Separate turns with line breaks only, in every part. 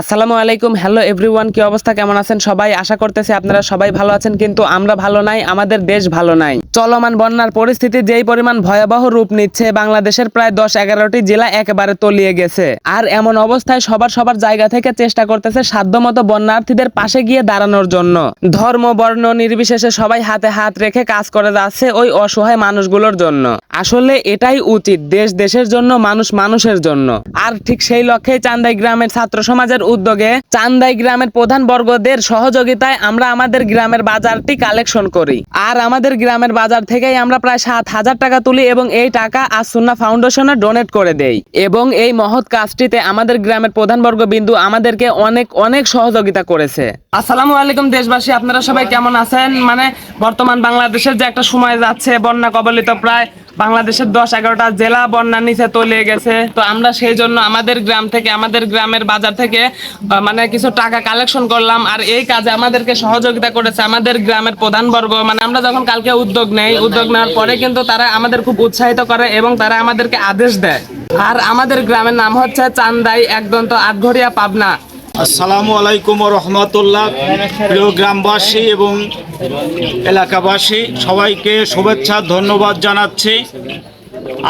আসসালামু আলাইকুম। Hello everyone কি অবস্থা? কেমন আছেন সবাই? আশা করতেছি আপনারা সবাই ভালো আছেন, কিন্তু আমরা ভালো নাই, আমাদের দেশ ভালো নাই। চলমান বন্যার পরিস্থিতি যেই পরিমাণ ভয়াবহ রূপ নিচ্ছে, বাংলাদেশের প্রায় দশ এগারোটি জেলা একেবারে তলিয়ে গেছে। আর এমন অবস্থায় সবার সবার জায়গা থেকে চেষ্টা করতেছে সাধ্যমতো বন্যার্থীদের পাশে গিয়ে দাঁড়ানোর জন্য। ধর্ম, বর্ণ নির্বিশেষে সবাই হাতে হাত রেখে কাজ করে যাচ্ছে ওই অসহায় মানুষগুলোর জন্য। আসলে এটাই উচিত, দেশ দেশের জন্য, মানুষ মানুষের জন্য। আর ঠিক সেই লক্ষ্যেই চান্দাই গ্রামের ছাত্র সমাজের উদ্যোগে চান্দাই গ্রামের প্রধান বর্গদের সহযোগিতায় আমরা আমাদের গ্রামের বাজারটি কালেকশন করি। আর আমাদের গ্রামের বাজার থেকেই আমরা প্রায় সাত হাজার টাকা তুলি এবং এই টাকা আসুন্না ফাউন্ডেশনে ডোনেট করে দেই। এবং এই মহৎ কাজটিতে আমাদের গ্রামের প্রধান বর্গ বিন্দু আমাদেরকে অনেক অনেক সহযোগিতা করেছে। আসসালামু আলাইকুম দেশবাসী, আপনারা সবাই কেমন আছেন? মানে বর্তমান বাংলাদেশের যে একটা সময় যাচ্ছে, বন্যা কবলিত প্রায় বাংলাদেশের দশ এগারোটা জেলা বন্যার নিচে তলিয়ে গেছে। তো আমরা সেই জন্য আমাদের গ্রাম থেকে, আমাদের গ্রামের বাজার থেকে মানে কিছু টাকা কালেকশন করলাম। আর এই কাজে আমাদেরকে সহযোগিতা করেছে আমাদের গ্রামের প্রধান বর্গ। মানে আমরা যখন কালকে উদ্যোগ নেই, উদ্যোগ নেওয়ার পরে কিন্তু তারা আমাদের খুব উৎসাহিত করে এবং তারা আমাদেরকে আদেশ দেয়। আর আমাদের গ্রামের নাম হচ্ছে চান্দাই, একদন্ত আটঘরিয়া পাবনা।
আসসালামু আলাইকুম রহমতুল্লাহ। প্রিয় গ্রামবাসী এবং এলাকাবাসী, সবাইকে শুভেচ্ছা, ধন্যবাদ জানাচ্ছি।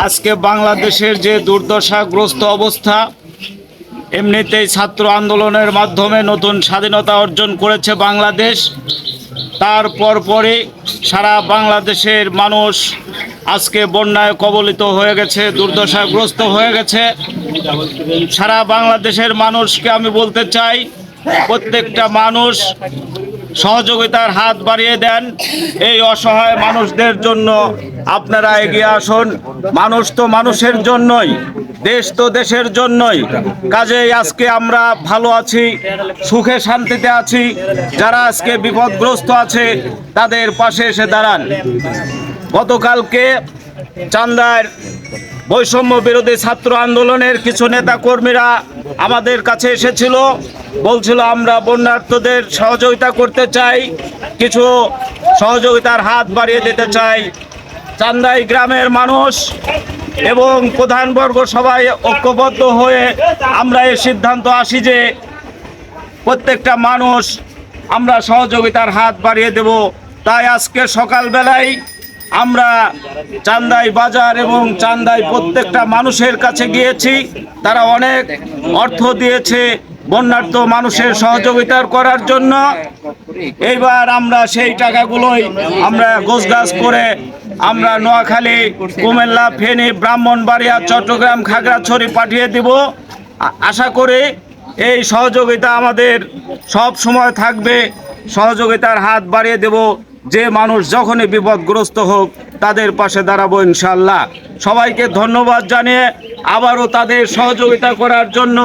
আজকে বাংলাদেশের যে দুর্দশাগ্রস্ত অবস্থা, এমনিতেই ছাত্র আন্দোলনের মাধ্যমে নতুন স্বাধীনতা অর্জন করেছে বাংলাদেশ। তারপর পরে সারা বাংলাদেশের মানুষ আজকে বন্যায় কবলিত হয়ে গেছে, দুর্দশাগ্রস্ত হয়ে গেছে। সারা বাংলাদেশের মানুষকে আমি বলতে চাই, প্রত্যেকটা মানুষ সহযোগিতার হাত বাড়িয়ে দেন। এই অসহায় মানুষদের জন্য আপনারা এগিয়ে আসুন। মানুষ তো মানুষের জন্যই, দেশ তো দেশের জন্যই। কাজেই আজকে আমরা ভালো আছি, সুখে শান্তিতে আছি। যারা আজকে বিপদগ্রস্ত আছে, তাদের পাশে এসে দাঁড়ান। গতকালকে চান্দার বৈষম্য বিরোধী ছাত্র আন্দোলনের কিছু নেতা কর্মীরা আমাদের কাছে এসেছিল, বলছিল, আমরা বন্যার্থদের সহযোগিতা করতে চাই, কিছু সহযোগিতার হাত বাড়িয়ে দিতে চাই। চান্দাই গ্রামের মানুষ এবং প্রধানবর্গ সবাই ঐক্যবদ্ধ হয়ে আমরা এই সিদ্ধান্ত আসি যে প্রত্যেকটা মানুষ আমরা সহযোগিতার হাত বাড়িয়ে দেব। তাই আজকে সকালবেলায় আমরা চান্দাই বাজার এবং চান্দাই প্রত্যেকটা মানুষের কাছে গিয়েছি। তারা অনেক অর্থ দিয়েছে বন্যার্থ মানুষের সহযোগিতার করার জন্য। এইবার আমরা সেই টাকাগুলোই আমরা গোছগাছ করে আমরা নোয়াখালী, কুমিল্লা, ফেনী, ব্রাহ্মণবাড়িয়া, চট্টগ্রাম, খাগড়াছড়ি পাঠিয়ে দিব। আশা করি এই সহযোগিতা আমাদের সব সময় থাকবে। সহযোগিতার হাত বাড়িয়ে দেব। যে মানুষ যখনই বিপদগ্রস্ত হোক, তাদের পাশে দাঁড়াবো ইনশাল্লাহ সবাইকে ধন্যবাদ জানিয়ে আবারও তাদের সহযোগিতা করার জন্য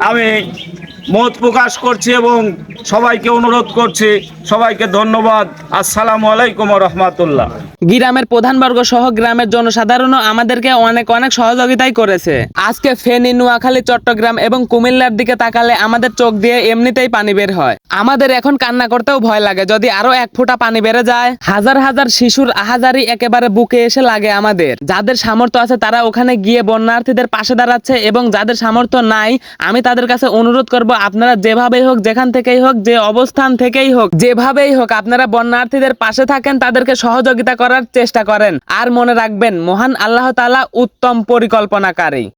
আমি মত প্রকাশ করছি এবং সবাইকে অনুরোধ করছি, সবাইকে ধন্যবাদ। আসসালামু আলাইকুম রহমতুল্লাহ।
গ্রামের প্রধানবর্গ সহ গ্রামের জনসাধারণও আমাদেরকে অনেক অনেক সহযোগিতাই করেছে। আজকে ফেনী, নোয়াখালী, চট্টগ্রাম এবং কুমিল্লার দিকে তাকালে আমাদের চোখ দিয়ে এমনিতেই পানি বের হয়। আমাদের এখন কান্না করতেও ভয় লাগে, যদি আরও এক ফোঁটা পানি বেড়ে যায়। হাজার হাজার শিশুর আহাজারি একেবারে বুকে এসে লাগে আমাদের। যাদের সামর্থ্য আছে তারা ওখানে গিয়ে বন্যার্থীদের পাশে দাঁড়াচ্ছে এবং যাদের সামর্থ্য নাই, আমি তাদের কাছে অনুরোধ করব আপনারা যেভাবেই হোক, যেখান থেকেই হোক, যে অবস্থান থেকেই হোক, যেভাবেই হোক আপনারা বন্যার্থীদের পাশে থাকেন, তাদেরকে সহযোগিতা করার চেষ্টা করেন। আর মনে রাখবেন, মহান আল্লাহ তালা উত্তম পরিকল্পনাকারী।